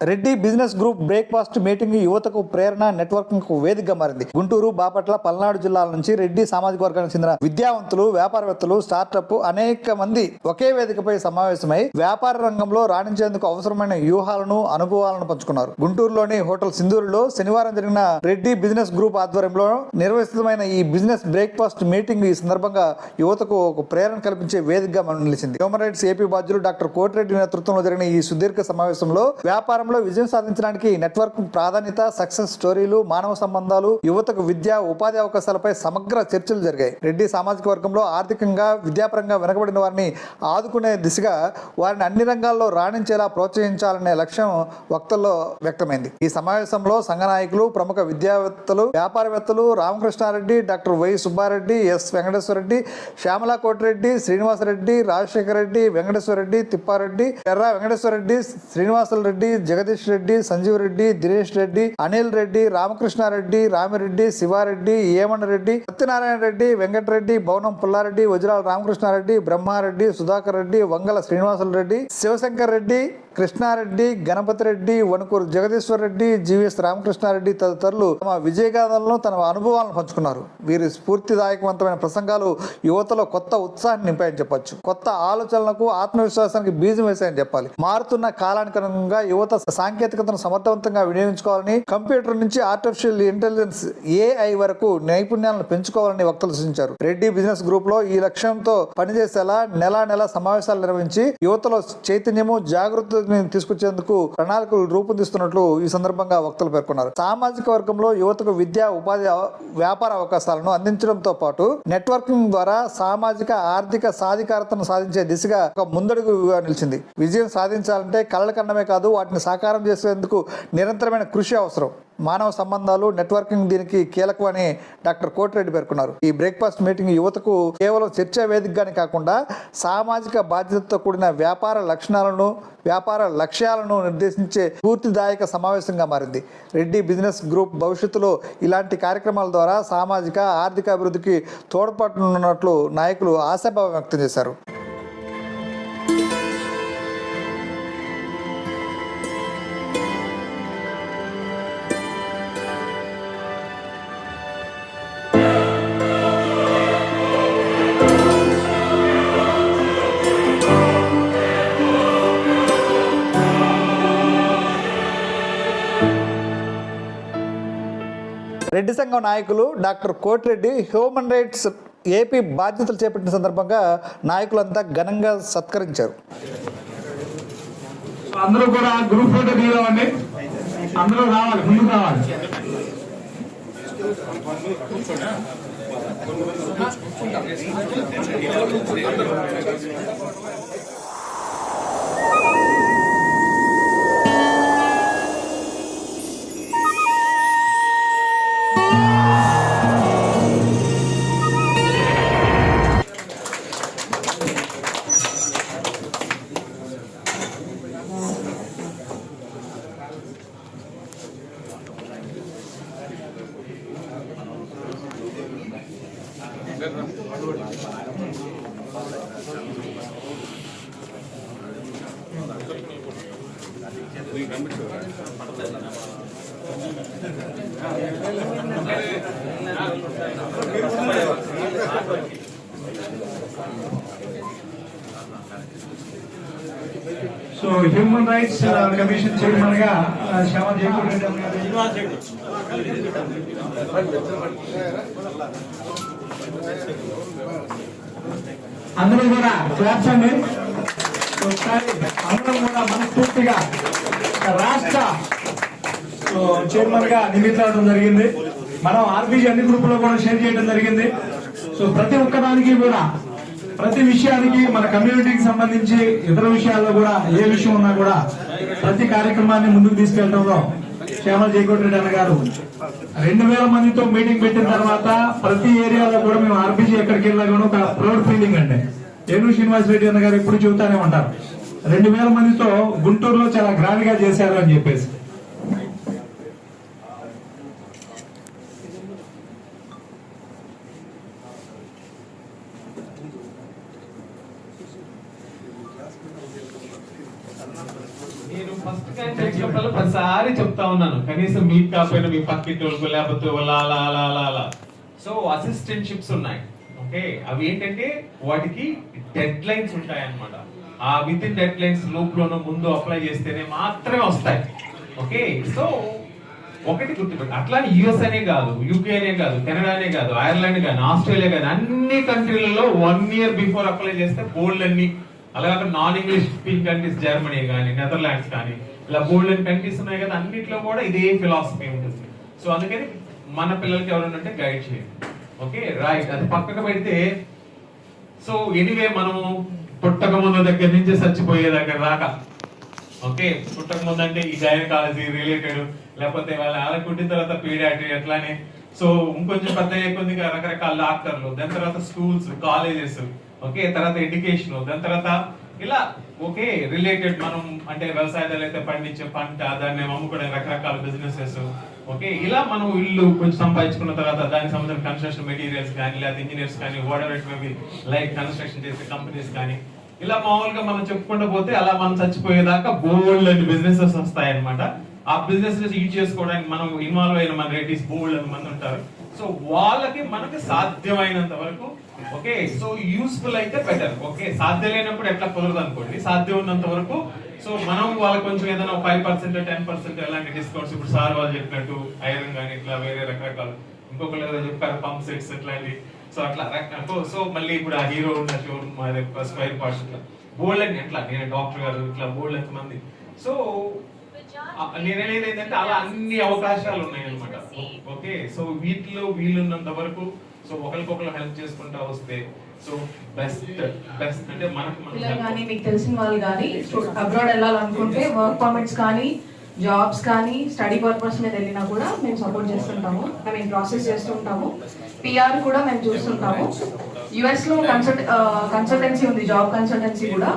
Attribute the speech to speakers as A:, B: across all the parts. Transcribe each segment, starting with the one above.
A: Reddy business group breakfast meeting యువతకు ప్రేరణ నెట్వర్కింగ్కు వేదికగా మారింది. గుంటూరు బాపట్ల పల్నాడు జిల్లాల నుంచి రెడ్డి సామాజిక వర్గానికి చెందిన విద్యావంతులు వ్యాపారవేత్తలు స్టార్టప్ అనేక మంది ఒకే వేదికపై సమావేశమై వ్యాపార రంగంలో రాణించేందుకు అవసరమైన వ్యూహాలను అనుభవాలను పంచుకున్నారు. గుంటూరులోని హోటల్ సింధూరులో శనివారం జరిగిన రెడ్డి బిజినెస్ గ్రూప్ ఆధ్వర్యంలో నిర్వహితమైన ఈ బిజినెస్ బ్రేక్ఫాస్ట్ మీటింగ్ ఈ సందర్భంగా యువతకు ఒక ప్రేరణ కల్పించే వేదికగా నిలిచింది. హ్యూమన్ రైట్స్ ఏపీ బాధ్యులు డాక్టర్ కోటిరెడ్డి నేతృత్వంలో జరిగిన ఈ సుదీర్ఘ సమావేశంలో వ్యాపారంలో విజయం సాధించడానికి నెట్వర్క్ ప్రాధాన్యత సక్సెస్ స్టోరీలు మానవ సంబంధాలు యువతకు విద్య ఉపాధి అవకాశాలపై సమగ్ర చర్చలు జరిగాయి. రెడ్డి సామాజిక వర్గంలో ఆర్థికంగా విద్యాపరంగా వెనకబడిన వారిని ఆదుకునే దిశగా వారిని అన్ని రంగాల్లో రాణించేలా ప్రోత్సహించాలనే లక్ష్యం వక్తల్లో వ్యక్తమైంది. ఈ సమావేశంలో సంఘ నాయకులు ప్రముఖ విద్యావేత్తలు వ్యాపారవేత్తలు Ramakrishnareddy doctor Y Subbareddy S Venkateswarareddy Syamala Kotireddy Srinivasareddy Rajasekhara Reddy Venkateswarareddy Tippareddy Erra Venkateswarareddy Srinivasareddy Jagadish Reddy Sanjeev Reddy Dinesh Reddy Anil Reddy Ramakrishna Reddy Ramireddy Sivareddy ఏమన్ రెడ్డి సత్యనారాయణ రెడ్డి వెంకటరెడ్డి భవనం పుల్లారెడ్డి వజ్రాల రామకృష్ణారెడ్డి బ్రహ్మారెడ్డి సుధాకర్ రెడ్డి వంగల శ్రీనివాసులు రెడ్డి శివశంకర్ రెడ్డి కృష్ణారెడ్డి గణపతి రెడ్డి వణుకూరు జగదీశ్వర్ రెడ్డి జీవీఎస్ రామకృష్ణారెడ్డి తదితరులు తమ విజయగాథలను తన అనుభవాలను పంచుకున్నారు. వీరి స్ఫూర్తిదాయకవంతమైన ప్రసంగాలు యువతలో కొత్త ఉత్సాహాన్ని నింపాయని చెప్పొచ్చు. కొత్త ఆలోచనలకు ఆత్మవిశ్వాసానికి బీజం వేశాయని చెప్పాలి. మారుతున్న కాలానికి అనుగుణంగా యువత సాంకేతికతను సమర్థవంతంగా వినియోగించుకోవాలని కంప్యూటర్ నుంచి ఆర్టిఫిషియల్ ఇంటెలిజెన్స్ ఏఐ వరకు నైపుణ్యాలను పెంచుకోవాలని వక్తలు సూచించారు. రెడ్డి బిజినెస్ గ్రూప్లో ఈ లక్ష్యంతో పనిచేసేలా నెల నెల సమావేశాలు నిర్వహించి యువతలో చైతన్యము జాగృతిని తీసుకొచ్చేందుకు ప్రణాళికలు రూపొందిస్తున్నట్లు ఈ సందర్భంగా వక్తలు పేర్కొన్నారు. సామాజిక వర్గంలో యువతకు విద్యా ఉపాధి వ్యాపార అవకాశాలను అందించడంతో పాటు నెట్వర్కింగ్ ద్వారా సామాజిక ఆర్థిక సాధికారతను సాధించే దిశగా ఒక ముందడుగుగా నిలిచింది. విజయం సాధించాలంటే కళ్ళ కన్నమే కాదు వాటిని సాకారం చేసేందుకు నిరంతరమైన కృషి అవసరం. మానవ సంబంధాలు నెట్వర్కింగ్ దీనికి కీలకం అని డాక్టర్ కోటిరెడ్డి పేర్కొన్నారు. ఈ బ్రేక్ఫాస్ట్ మీటింగ్ యువతకు కేవలం చర్చా వేదికగానే కాకుండా సామాజిక బాధ్యతతో కూడిన వ్యాపార లక్షణాలను వ్యాపార లక్ష్యాలను నిర్దేశించే స్ఫూర్తిదాయక సమావేశంగా మారింది. రెడ్డి బిజినెస్ గ్రూప్ భవిష్యత్తులో ఇలాంటి కార్యక్రమాల ద్వారా సామాజిక ఆర్థిక అభివృద్ధికి తోడ్పడనున్నట్లు నాయకులు ఆశాభావం వ్యక్తం చేశారు. రెడ్డి సంఘం నాయకులు doctor Kotireddy human rights AP బాధ్యతలు చేపట్టిన సందర్భంగా నాయకులంతా ఘనంగా సత్కరించారు.
B: అందరూ కూడా గ్రూప్ ఫోటో తీయాలండి అందరూ రావాలి ముందుకు రావాలి. సో హ్యూమన్ రైట్స్ కమిషన్ చైర్మన్గా ఆ, శ్యామ జయపూర్ రెడ్డి గారు అందరూ కూడా క్లాప్స్ అండి ఒకసారి అందరం కూడా మనస్ఫూర్తిగా రాష్ట్ర సో చైర్మన్గా నియమించడం జరిగింది. మనం ఆర్బీజీ అన్ని గ్రూపులో కూడా షేర్ చేయడం జరిగింది. సో ప్రతి ఒక్కదానికి కూడా ప్రతి విషయానికి మన కమ్యూనిటీకి సంబంధించి ఇతర విషయాల్లో కూడా ఏ విషయం ఉన్నా కూడా ప్రతి కార్యక్రమాన్ని ముందుకు తీసుకెళ్ళడంలో శ్యామల జయకోటి రెడ్డి అన్న గారు రెండు వేల మందితో మీటింగ్ పెట్టిన తర్వాత ప్రతి ఏరియాలో కూడా మేము ఆర్బీజీ ఎక్కడికి వెళ్ళినా కూడా ఒక ప్రౌడ్ ఫీలింగ్ అండి. ఏను శ్రీనివాస్ రెడ్డి అన్న గారు ఎప్పుడు చెబుతానే ఉంటారు. రెండు వేల మందితో గుంటూరులో చాలా గ్రాండ్గా చేశారు అని చెప్పేసి.
C: నేను ఫస్ట్ క్యాన్ చేసినప్పుడు ప్రతిసారి చెప్తా ఉన్నాను. కనీసం మీకు కాకపోయినా మీ పక్కింటి వాళ్ళకు లేకపోతే అలా అలా అలా అలా అలా. సో అసిస్టెంట్షిప్స్ ఉన్నాయి. ఓకే అవి ఏంటంటే వాటికి డెడ్ లైన్స్ ఉంటాయి అన్నమాట ఆ within deadlines loop లోనూ ముందు అప్లై చేస్తేనే మాత్రమే వస్తాయి. ఓకే సో ఒకటి గుర్తుపెట్టు. అట్లా యుఎస్ అనే కాదు యూకే అనే కాదు కెనడానే కాదు ఐర్లాండ్ కానీ ఆస్ట్రేలియా కానీ అన్ని కంట్రీలలో వన్ ఇయర్ బిఫోర్ అప్లై చేస్తే బోల్డ్ అన్ని అలాగే non English speaking countries Germany కానీ నెదర్లాండ్స్ కానీ ఇలా గోల్డెన్ కంట్రీస్ ఉన్నాయి కదా అన్నిట్లో కూడా ఇదే ఫిలాసఫీ ఉంటుంది. సో అందుకని మన పిల్లలకి ఎవరైనా ఉంటే గైడ్ చేయండి. ఓకే రైట్ అది పక్కకు పెడితే సో ఎనివే మనము పుట్టక ముందు దగ్గర నుంచి చచ్చిపోయే దగ్గర దాకా. ఓకే పుట్టక ముందు అంటే ఈ గైనకాలజీ రిలేటెడ్ లేకపోతే వాళ్ళ ఆల పుట్టిన తర్వాత పీడియాట్రీ అట్లానే. సో ఇంకొంచెం పెద్ద అయ్యే కొద్దిగా రకరకాల డాక్టర్లు దాని తర్వాత స్కూల్స్ కాలేజెస్ ఓకే తర్వాత ఎడ్యుకేషన్ దాని తర్వాత ఇలా ఓకే రిలేటెడ్ మనం అంటే వ్యవసాయాలు అయితే పండించే పంట దాన్ని అమ్ముకునే రకరకాల బిజినెసెస్ ఓకే ఇలా మనం ఇల్లు కొంచెం సంపాదించుకున్న తర్వాత దానికి సంబంధించిన కన్స్ట్రక్షన్ మెటీరియల్స్ కానీ లేదా ఇంజనీర్స్ కానీ water it maybe like construction చేసే కంపెనీస్ కానీ ఇలా మామూలుగా మనం చెప్పుకుంటూ పోతే అలా మనం చచ్చిపోయేదాకా బోల్డ్ అని బిజినెసెస్ వస్తాయన్నమాట. ఆ బిజినెస్ యూజ్ చేసుకోవడానికి మనం ఇన్వాల్వ్ అయిన మన రేటీస్ బోల్డ్ అని మంది ఉంటారు. సో వాళ్ళకి మనకి సాధ్యమైనంత వరకు ఓకే సో యూస్ఫుల్ అయితే బెటర్ ఓకే సాధ్యం లేనప్పుడు ఎట్లా కుదరదు అనుకోండి. సాధ్యం ఉన్నంత వరకు సో మనం వాళ్ళకి కొంచెం ఏదైనా ఫైవ్ పర్సెంట్ టెన్ పర్సెంట్ ఎలాంటి డిస్కౌంట్స్ ఇప్పుడు సార్ వాళ్ళు చెప్పినట్టు ఐరన్ కానీ ఇట్లా వేరే రకరకాలు. ఇంకొకరు ఏదో చెప్పారు పంప్ సెట్స్ ఇట్లాంటి సో అట్లా రక- సో మళ్ళీ ఇప్పుడు ఆ హీరో ఉన్న షోరూమ్ స్పైర్ పార్ట్స్ ఇట్లా. బోల్డ్ అని ఎట్లా? నేను డాక్టర్ గారు ఇట్లా బోల్డ్ ఎంతమంది? సో నేనేది ఏంటంటే అలా అన్ని అవకాశాలు ఉన్నాయి అనమాట ఓకే సో వీటిలో వీలున్నంత వరకు సో ఒకరికొకరు హెల్ప్ చేసుకుంటా వస్తే సో బెస్ట్ బెస్ట్ అంటే మనకు
D: కానీ మీకు తెలిసిన వాళ్ళు కానీ అబ్రాడ్ వెళ్ళాలనుకుంటే వర్క్ పర్మిట్స్ కానీ జాబ్స్ కానీ స్టడీ పర్పస్ మీద వెళ్ళినా కూడా మేము సపోర్ట్ చేస్తుంటాము. ఐ మీన్ ప్రాసెస్ చేస్తుంటాము పిఆర్ కూడా మేము చూస్తుంటాము. యుఎస్లో కన్సల్ట్ కన్సల్టెన్సీ ఉంది జాబ్ కన్సల్టెన్సీ కూడా.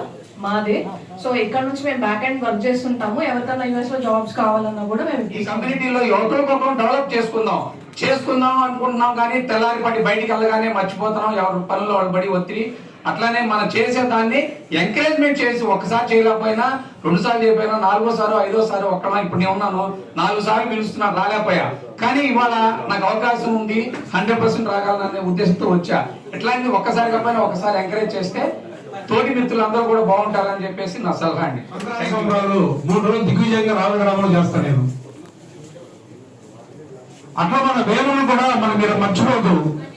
D: మాదే. సో ఇక్కడ నుంచి మేము బ్యాక్ అండ్ వర్క్ చేస్తుంటాము ఎవరికైనా యుఎస్లో జాబ్స్ కావాలన్నా కూడా మేము
E: ఈ కమ్యూనిటీలో యువకులకొకరు డెవలప్ చేసుకుందాం. చేసుకుందాం అనుకుంటున్నాం కానీ తెల్లారి పడి బయటికి వెళ్ళగానే మర్చిపోతున్నాం. ఎవరి పనులు వాళ్ళు పడి ఒత్తిడి. అట్లానే మనం చేసే దాన్ని ఎంకరేజ్మెంట్ చేసి ఒకసారి చేయలేకపోయినా రెండు సార్లు చేయకపోయినా నాలుగోసారి ఐదోసారి ఒక్కలా ఇప్పుడు నేను ఉన్నాను నాలుగు సార్లు పిలుస్తున్నా రాలేకపోయా. కానీ ఇవాళ నాకు అవకాశం ఉంది హండ్రెడ్ పర్సెంట్ రాగలననే ఉద్దేశంతో వచ్చా. ఇట్లాంటిది ఒక్కసారి కాకపోయినా ఒకసారి ఎంకరేజ్ చేస్తే తోటి మిత్రులందరూ కూడా బాగుంటారని చెప్పేసి నా సలహా అండి.
F: మూడు రోజులు దిగ్విజయంగా రామగ్రామంలో చేస్తాను నేను. అట్లా మన వేలను కూడా మనం మీరు మర్చిపోదు.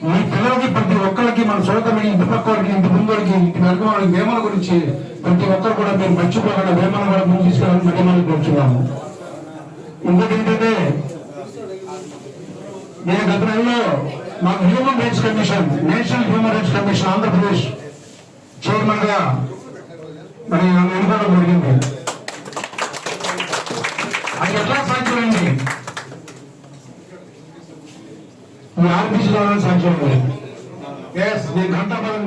F: మీ పిల్లలకి ప్రతి ఒక్కరికి మన సోదరులకి ఇంటి పక్క వారికి ఇంటి ముందు ఇంటి వెనక వాళ్ళకి వేమల గురించి ప్రతి ఒక్కరు కూడా మీరు మర్చిపోకుండా వేమన కూడా ముందు తీసుకెళ్ళాలని మళ్ళీ మనం కోరుచున్నాము. ఇంకోటి ఏంటంటే నేను గత నెలలో మాకు human rights commission national human rights commission Andhra Pradesh చైర్మన్గా మరి నన్ను ఎన్నుకోవడం జరిగింది. అది ఎట్లా సాధ్యమైంది? ఈ ఆర్బీసీ ద్వారా సాధ్యమైంది. ఎస్ నేను ఘంటాపరం